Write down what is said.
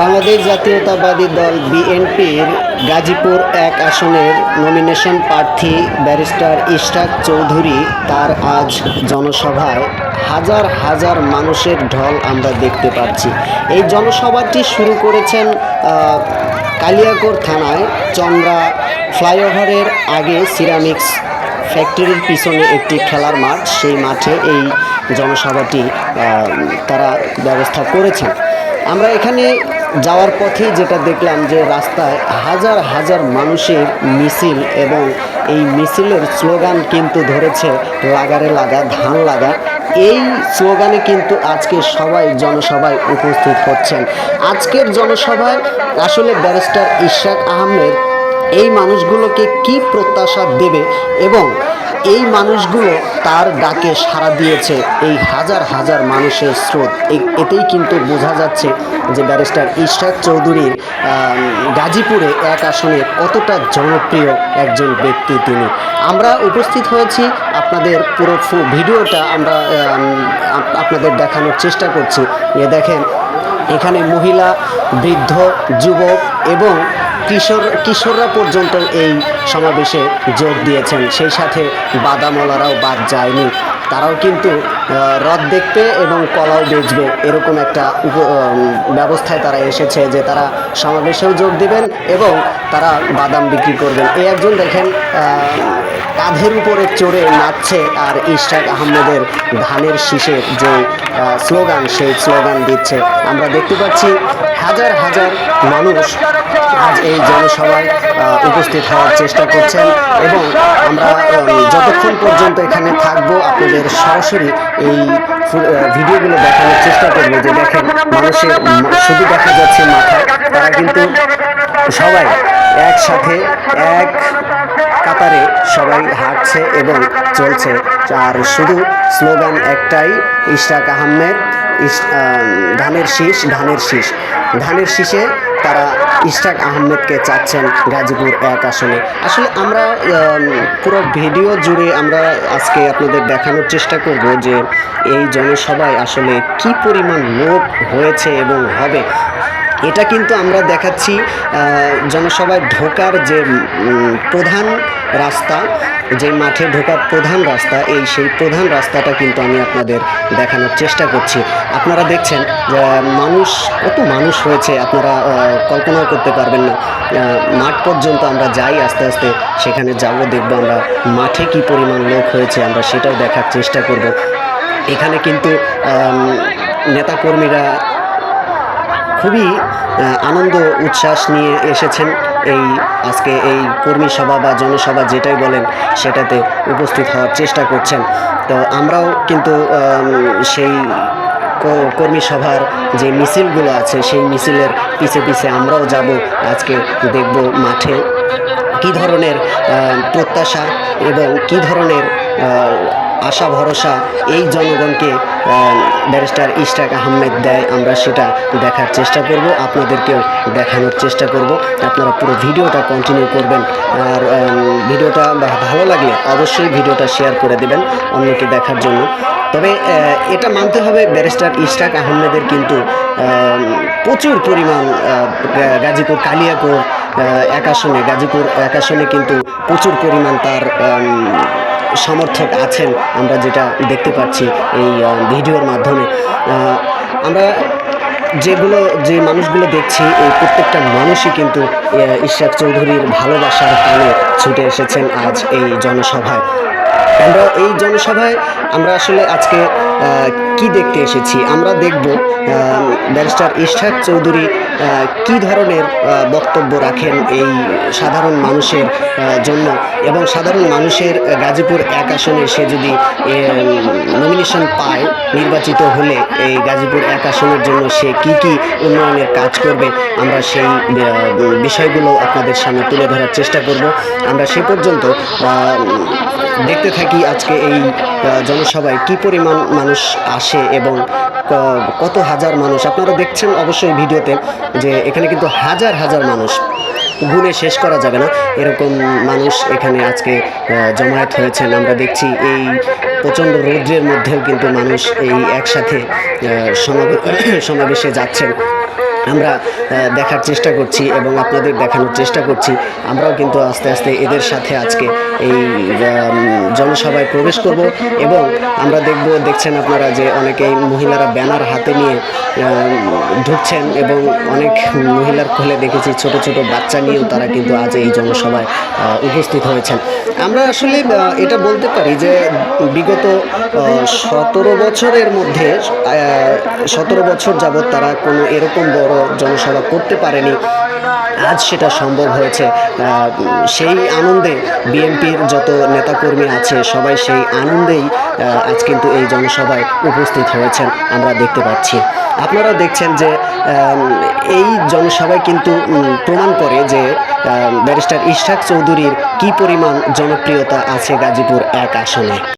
বাংলাদেশ জাতীয়তাবাদী দল বিএনপির গাজীপুর এক আসনের নমিনেশন প্রার্থী ব্যারিস্টার ইশরাক চৌধুরী, তার আজ জনসভায় হাজার হাজার মানুষের ঢল আমরা দেখতে পাচ্ছি। এই জনসভাটি শুরু করেছেন কালিয়াকোর থানায়, চন্দ্রা ফ্লাইওভারের আগে সিরামিক্স ফ্যাক্টরির পিছনে একটি খেলার মাঠ, সেই মাঠে এই জনসভাটি তারা ব্যবস্থা করেছেন। আমরা এখানে যাওয়ার পথে যেটা দেখলাম যে রাস্তায় হাজার হাজার মানুষের মিছিল এবং এই মিছিলের স্লোগান কিন্তু ধরেছে লাগারে লাগা, ধান লাগা। এই স্লোগানে কিন্তু আজকে সবাই, জনসভায় উপস্থিত হচ্ছেন। আজকের জনসভায় আসলে ব্যারিস্টার ইশরাক আহমেদ এই মানুষগুলোকে কি প্রত্যাশা দেবে এবং এই মানুষগুলো তার ডাকে সাড়া দিয়েছে এই হাজার হাজার মানুষের স্রোত। এতেই কিন্তু বোঝা যাচ্ছে যে ব্যারিস্টার ইশরাক চৌধুরীর গাজীপুরে এক আসনে কতটা জনপ্রিয় একজন ব্যক্তি তিনি। আমরা উপস্থিত হয়েছি, আপনাদের পুরো ভিডিওটা আমরা আপনাদের দেখানোর চেষ্টা করছি। এ দেখেন, এখানে মহিলা, বৃদ্ধ, যুবক এবং কিশোর, কিশোররা পর্যন্ত এই সমাবেশে যোগ দিয়েছেন। সেই সাথে বাদামওয়ালারাও বাদ যায়নি। তারাও কিন্তু রথ দেখতে এবং কলাও বেচবে এরকম একটা ব্যবস্থায় তারা এসেছে যে তারা সমাবেশেও যোগ দিবেন এবং তারা বাদাম বিক্রি করবেন। এই একজন দেখেন কাঁধের উপরে চড়ে নাচছে আর ইশরাক আহমেদের ধানের শীষের যে স্লোগান, সেই স্লোগান দিচ্ছে। আমরা দেখতে পাচ্ছি হাজার হাজার মানুষ আজ এই জনসভায় উপস্থিত হওয়ার চেষ্টা করছেন এবং আমরা যতক্ষণ পর্যন্ত এখানে থাকব, আপনাদের সরাসরি এই ভিডিওগুলো দেখানোর চেষ্টা করব। যে দেখেন, মানুষের শুধু দেখা যাচ্ছে মাথা তারা কিন্তু সবাই একসাথে, এক কাতারে সবাই হাঁটছে এবং চলছে। আর শুধু স্লোগান একটাই, ইশরাক আহমেদ ধানের শীষ ধানের শীষ। ধানের শীষে তারা ইশরাক আহমেদকে চাচ্ছেন গাজীপুর এক আসনে। আসলে আমরা পুরো ভিডিও জুড়ে আমরা আজকে আপনাদের দেখানোর চেষ্টা করব যে এই জনসভায় আসলে কি পরিমাণ লোক হয়েছে এবং হবে। এটা কিন্তু আমরা দেখাচ্ছি জনসভায় ঢোকার যে প্রধান রাস্তা যে মাঠে ঢোকার প্রধান রাস্তা, এই সেই প্রধান রাস্তাটা কিন্তু আমি আপনাদের দেখানোর চেষ্টা করছি। আপনারা দেখছেন মানুষ, কত মানুষ হয়েছে আপনারা কল্পনাও করতে পারবেন না। মাঠ পর্যন্ত আমরা যাই আস্তে আস্তে, সেখানে যাব, দেখব আমরা মাঠে কি পরিমাণ লোক হয়েছে, আমরা সেটাও দেখার চেষ্টা করব। এখানে কিন্তু নেতাকর্মীরা খুবই আনন্দ, উচ্ছ্বাস নিয়ে এসেছেন এই আজকে এই কর্মী সভা বা জনসভা যেটাই বলেন সেটাতে উপস্থিত হওয়ার চেষ্টা করছেন। তো আমরাও কিন্তু সেই কর্মী সভার যে মিছিলগুলো আছে, সেই মিছিলের পিছে পিছে আমরাও যাব, আজকে দেখব মাঠে কি ধরনের প্রত্যাশা এবং কি ধরনের আশা ভরসা এই জনগণকে ব্যারিস্টার ইশরাক আহমেদ দেয়। আমরা সেটা দেখার চেষ্টা করব আপনাদেরকেও দেখানোর চেষ্টা করব। আপনারা পুরো ভিডিওটা কন্টিনিউ করবেন। আর ভিডিওটা ভালো লাগলে অবশ্যই ভিডিওটা শেয়ার করে দেবেন অন্যকে দেখার জন্য। তবে এটা মানতে হবে ব্যারিস্টার ইশরাক আহমেদের কিন্তু প্রচুর পরিমাণ গাজীপুর কালিয়াকোর আহ, এক আসনে গাজীপুর এক আসনে কিন্তু প্রচুর পরিমাণ তার সমর্থক আছেন, আমরা যেটা দেখতে পাচ্ছি এই ভিডিওর মাধ্যমে। আমরা যেগুলো, যে মানুষগুলো দেখছি, এই প্রত্যেকটা মানুষই কিন্তু ঈশ্বর চৌধুরীর ভালোবাসার টানে ছুটে এসেছেন আজ এই জনসভায়। আমরা এই জনসভায় আমরা আসলে আজকে কি দেখতে এসেছি? আমরা দেখব ব্যারিস্টার ইশরাক চৌধুরী কি ধরনের বক্তব্য রাখেন এই সাধারণ মানুষের জন্য এবং সাধারণ মানুষের গাজীপুর এক আসনে সে যদি নমিনেশন পায়, নির্বাচিত হলে এই গাজীপুর এক আসনের জন্য সে কি কি উন্নয়নের কাজ করবে, আমরা সেই বিষয়গুলো আপনাদের সামনে তুলে ধরার চেষ্টা করব। আমরা সে পর্যন্ত দেখতে থাকি আজকে এই জনসভায় কি পরিমাণ মানুষ আসে এবং কত হাজার মানুষ। আপনারা দেখছেন অবশ্যই ভিডিওতে যে এখানে কিন্তু হাজার হাজার মানুষ। গুণে শেষ করা যাবে না। এরকম মানুষ এখানে আজকে জমায়েত হয়েছেন। আমরা দেখছি এই প্রচণ্ড রৌদ্রের মধ্যেও কিন্তু মানুষ এই একসাথে সমাবেশে যাচ্ছেন। আমরা দেখার চেষ্টা করছি এবং আপনাদের দেখানোর চেষ্টা করছি। আমরাও কিন্তু আস্তে আস্তে এদের সাথে আজকে এই জনসভায় প্রবেশ করব এবং আমরা দেখব, দেখছেন আপনারা যে অনেকেই মহিলারা ব্যানার হাতে নিয়ে ঢুকছেন এবং অনেক মহিলার কোলে দেখেছি ছোট ছোট বাচ্চা নিয়েও তারা কিন্তু আজ এই জনসভায় উপস্থিত হয়েছেন। আমরা আসলে এটা বলতে পারি যে বিগত সতেরো বছরের মধ্যে সতেরো বছর যাবৎ তারা কোনো এরকম বড় জনসভা করতে পারেনি। আজ সেটা সম্ভব হয়েছে। সেই আনন্দে বিএনপির যত নেতাকর্মী আছে, সবাই সেই আনন্দেই আজ কিন্তু এই জনসভায় উপস্থিত হয়েছেন। আমরা দেখতে পাচ্ছি। আপনারা দেখছেন যে এই জনসভায় কিন্তু প্রমাণ করে যে ব্যারিস্টার ইশাক চৌধুরীর কি পরিমাণ জনপ্রিয়তা আছে গাজীপুর এক আসনে।